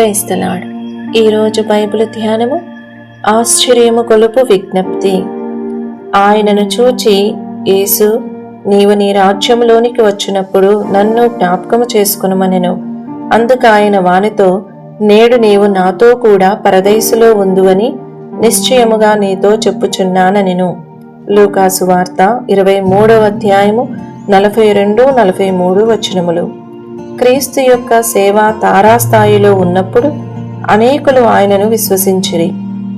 క్రైస్తలాడ్ ఈరోజు బైబిల్ ధ్యానము ఆశ్చర్యము కొలుపు విజ్ఞప్తి. ఆయనను చూచి యేసు నీవు నీ రాజ్యంలోనికి వచ్చినప్పుడు నన్ను జ్ఞాపకము చేసుకునమనెను. అందుకు ఆయన వానితో నేడు నీవు నాతో కూడా పరదైసులో ఉందువని నిశ్చయముగా నీతో చెప్పుచున్నానెను లూకాసు వార్త ఇరవై మూడవ అధ్యాయము నలభై రెండు నలభై మూడు వచనములు. క్రీస్తు యొక్క సేవ తారాస్థాయిలో ఉన్నప్పుడు అనేకులు ఆయనను విశ్వసించిరి.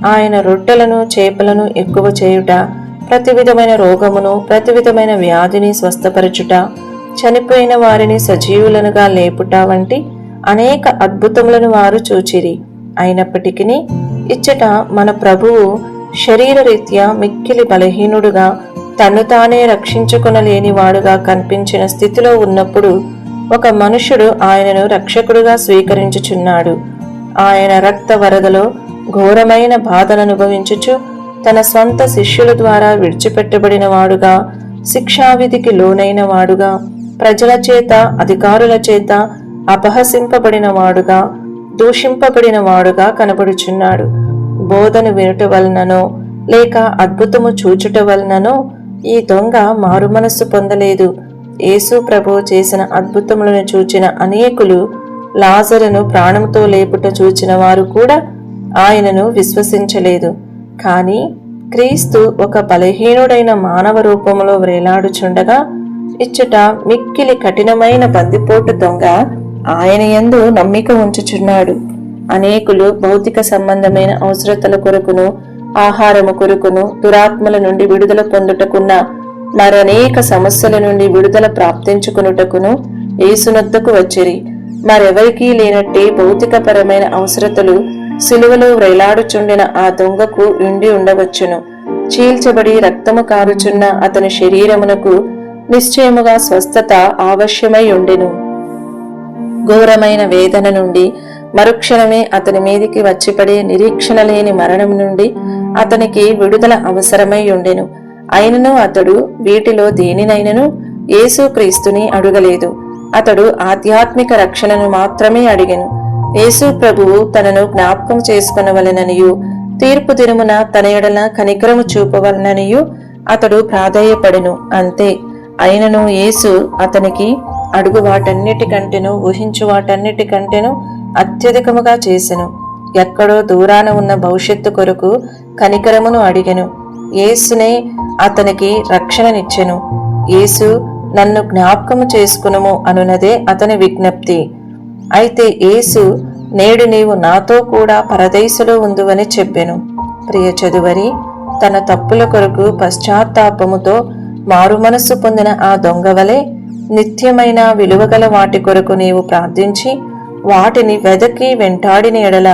ఆయన రొట్టెలను చేపలను ఎక్కువ చేయుట ప్రతి విధమైన రోగమును ప్రతి విధమైన వ్యాధిని స్వస్థపరచుట చనిపోయిన వారిని సజీవులనుగా లేపుట వంటి అనేక అద్భుతములను వారు చూచిరి. అయినప్పటికీ ఇచ్చట మన ప్రభువు శరీరరీత్యా మిక్కిలి బలహీనుడుగా తన్ను తానే రక్షించుకొనలేని వాడుగా కనిపించిన స్థితిలో ఉన్నప్పుడు ఒక మనుషుడు ఆయనను రక్షకుడుగా స్వీకరించుచున్నాడు. ఆయన రక్త వరదలో ఘోరమైన బాధననుభవించుచు తన స్వంత శిష్యుల ద్వారా విడిచిపెట్టబడిన వాడుగా శిక్షావిధికి లోనైన వాడుగా ప్రజల చేత అధికారుల చేత అపహసింపబడిన వాడుగా దూషింపబడిన వాడుగా కనబడుచున్నాడు. బోధను వినుట వలననో లేక అద్భుతము చూచుట వలననో ఈ దొంగ మారుమనస్సు పొందలేదు. యేసు ప్రభు చేసిన అద్భుతములను చూచిన అనేకులు లాజరును ప్రాణంతో లేపుట చూచిన వారు కూడా ఆయనను విశ్వసించలేదు. కానీ క్రీస్తు ఒక బలహీనుడైన మానవ రూపంలో వ్రేలాడుచుండగా ఇచ్చుట మిక్కిలి కఠినమైన బందిపోటు దొంగ ఆయన యందు నమ్మిక ఉంచుచున్నాడు. అనేకులు భౌతిక సంబంధమైన అవసరతల కొరకును ఆహారము కొరకును దురాత్మల నుండి విడుదల పొందుటకున్న మరనేక సమస్యల నుండి విడుదల ప్రాప్తించుకునుటకును ఏసునొద్దకు వచ్చిరి. మరెవరికీ లేనట్టే భౌతికపరమైన అవసరతలు సిలువలో వ్రేలాడుచుండిన ఆ దొంగకు ఉండి ఉండవచ్చును. చీల్చబడి రక్తము కారుచున్న అతని శరీరమునకు నిశ్చయముగా స్వస్థత ఆవశ్యమై ఉండెను. ఘోరమైన వేదన నుండి మరుక్షణమే అతని మీదికి వచ్చిపడే నిరీక్షణ లేని మరణం నుండి అతనికి విడుదల అవసరమై ఉండెను. అయినను అతడు వీటిలో దేనినైనను యేసుక్రీస్తుని అడుగలేదు. అతడు ఆధ్యాత్మిక రక్షణను మాత్రమే అడిగను. యేసు ప్రభువు తనను జ్ఞాపకం చేసుకునవలననియు తీర్పు దినమున తన ఎడల కనికరము చూపవలననియు అతడు ప్రాధేయపడెను. అంతే. అయినను యేసు అతనికి అడుగు వాటన్నిటికంటేను ఊహించు వాటన్నిటికంటేను అత్యధికముగా చేసెను. ఎక్కడో దూరాన ఉన్న భవిష్యత్తు కొరకు కనికరమును అడిగెను. యేసునే అతనికి రక్షణనిచ్చెను. యేసు నన్ను జ్ఞాపకము చేసుకునుము అనునదే అతని విజ్ఞప్తి. అయితే యేసు నేడు నీవు నాతో కూడా పరదేశులో ఉందువని చెప్పెను. ప్రియ చదువరి తన తప్పుల కొరకు పశ్చాత్తాపముతో మారుమనస్సు పొందిన ఆ దొంగవలే నిత్యమైన విలువగల వాటి కొరకు నీవు ప్రార్థించి వాటిని వెదకి వెంటాడిన ఎడల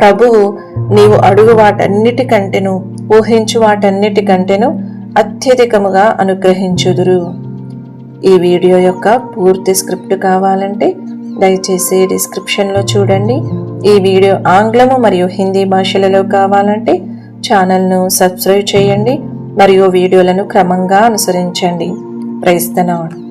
ప్రభువు నీవు అడుగు వాటన్నిటికంటేను ఊహించు వాటన్నిటికంటేను అత్యధికముగా అనుగ్రహించుదురు. ఈ వీడియో యొక్క పూర్తి స్క్రిప్ట్ కావాలంటే దయచేసి డిస్క్రిప్షన్లో చూడండి. ఈ వీడియో ఆంగ్లము మరియు హిందీ భాషలలో కావాలంటే ఛానల్ను సబ్స్క్రైబ్ చేయండి మరియు వీడియోలను క్రమంగా అనుసరించండి. ప్రైస్తనాడు